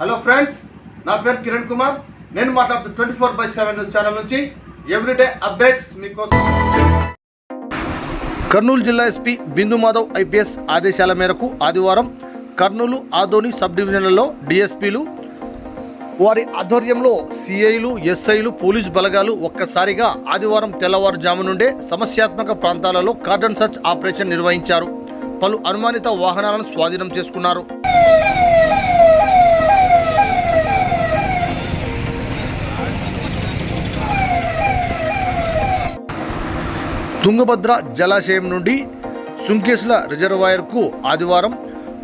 Hello friends నా పేరు కిరణ్ కుమార్. నేను మాట్లాడుతూ twenty four by seven channel నుంచి ఎవ్రీడే అప్డేట్స్ మీకోసం. కర్నూలు జిల్లా ఎస్పీ బిందు మాధవ్ ఐపీఎస్ ఆదేశాల మేరకు ఆదివారం కర్నూలు ఆదోని సబ్ డివిజన్లలో డిఎస్పీలు వారి ఆధ్వర్యంలో సిఐలు ఎస్ఐలు పోలీస్ బలగాలు ఒక్కసారిగా ఆదివారం తెల్లవారుజాము నుండే సమస్యాత్మక ప్రాంతాలలో కార్డన్ సర్చ్ ఆపరేషన్ నిర్వహించారు. పలు అనుమానిత వాహనాలను స్వాధీనం చేసుకున్నారు. తుంగభద్ర జలాశయం నుండి సుంకేసుల రిజర్వాయర్కు ఆదివారం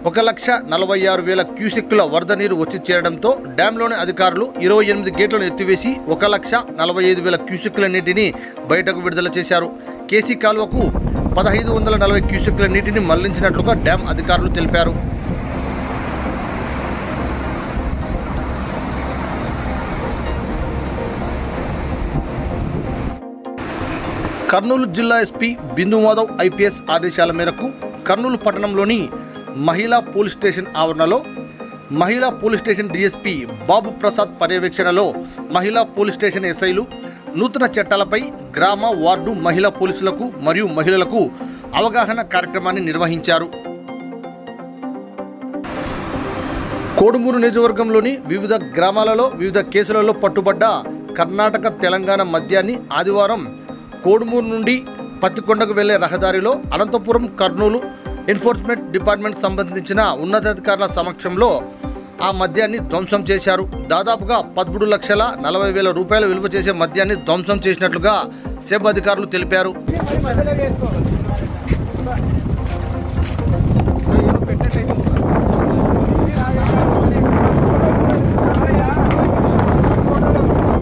ఒక లక్ష నలభై ఆరు వేల క్యూసెక్కుల వరద నీరు వచ్చి చేరడంతో డ్యాంలోని అధికారులు ఇరవై ఎనిమిది గేట్లను ఎత్తివేసి ఒక లక్ష నలభై ఐదు వేల క్యూసెక్కుల నీటిని బయటకు విడుదల చేశారు. కేసీ కాలువకు పదహైదు వందల నలభై క్యూసెక్కుల నీటిని మళ్ళించినట్లుగా డ్యాం అధికారులు తెలిపారు. కర్నూలు జిల్లా ఎస్పీ బిందు మాధవ్ ఐపీఎస్ ఆదేశాల మేరకు కర్నూలు పట్టణంలోని మహిళా పోలీస్ స్టేషన్ ఆవరణలో మహిళా police station DSP Babu Prasad పర్యవేక్షణలో మహిళా పోలీస్ స్టేషన్ ఎస్ఐలు నూతన చట్టాలపై గ్రామ వార్డు మహిళా పోలీసులకు మరియు మహిళలకు అవగాహన కార్యక్రమాన్ని నిర్వహించారు. కోడుమూరు నియోజకవర్గంలోని వివిధ గ్రామాలలో వివిధ కేసులలో పట్టుబడ్డ కర్ణాటక తెలంగాణ మద్యాన్ని ఆదివారం కోడుమూరు నుండి పత్తికొండకు వెళ్ళే రహదారిలో అనంతపురం కర్నూలు ఎన్ఫోర్స్మెంట్ డిపార్ట్మెంట్ సంబంధించిన ఉన్నతాధికారుల సమక్షంలో ఆ మద్యాన్ని ధ్వంసం చేశారు. దాదాపుగా పదమూడు లక్షల నలభై వేల రూపాయల విలువ చేసే మద్యాన్ని ధ్వంసం చేసినట్లుగా సెబ్ అధికారులు తెలిపారు.